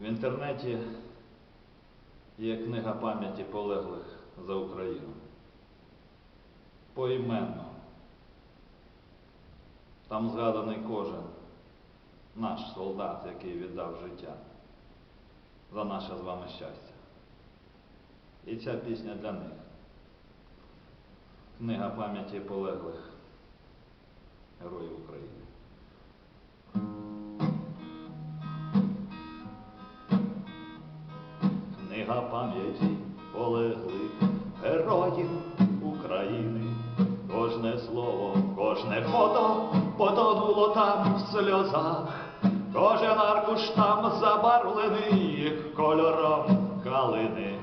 В інтернеті є книга пам'яті полеглих за Україну. Поіменно. Там згаданий кожен наш солдат, який віддав життя за наше з вами щастя. І ця пісня для них. Книга пам'яті полеглих героїв України. Книга пам'яті полеглих героїв України. Кожне слово, кожне фото потонуло там в сльозах. Кожен аркуш там забарвлений кольором калини.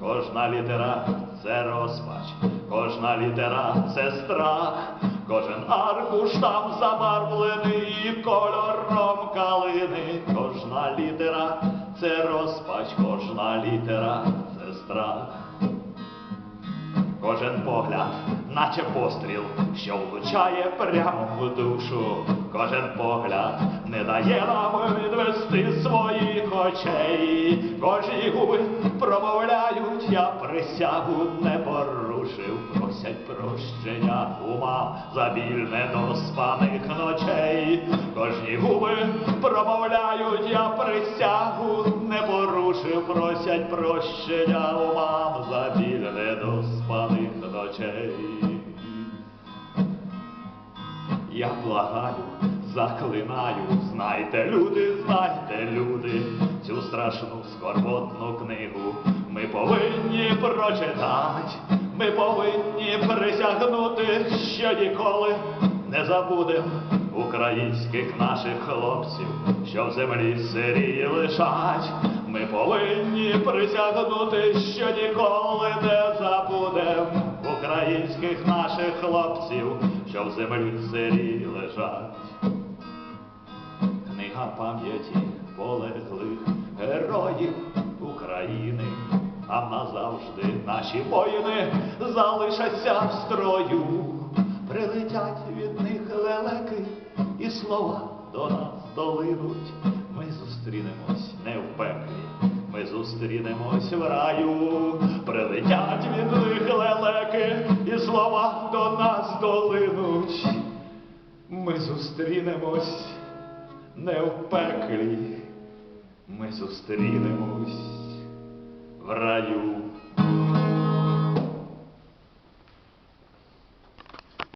Кожна літера це розпач, кожна літера це страх. Кожен аркуш там забарвлений кольором калини. Кожна літера це розпач, кожна літера це страх. Кожен погляд, наче постріл, що влучає прямо в душу. Кожен погляд не дає нам відвести своїх очей. Кожні губи промовляють, я присягу не порушив, просять прощення ума за біль недоспаних ночей. Кожні губи промовляють, я присягу порушив, просять прощення умам за біль недоспаних ночей. Я благаю, заклинаю, знайте, люди, знайте, люди, цю страшну скорботну книгу ми повинні прочитати, ми повинні присягнути, що ніколи не забудем українських наших хлопців, що в землі сирі лежать. Ми повинні присягнути, що ніколи не забудем українських наших хлопців, що в землі сирі лежать. Книга пам'яті полеглих героїв України, а назавжди наші воїни залишаться в строю, прилетять від них лелеки, слова до нас долинуть. Ми зустрінемось не в пеклі, ми зустрінемось в раю, прилетять від них лелеки, і слова до нас долинуть. Ми зустрінемось не в пеклі, ми зустрінемось в раю.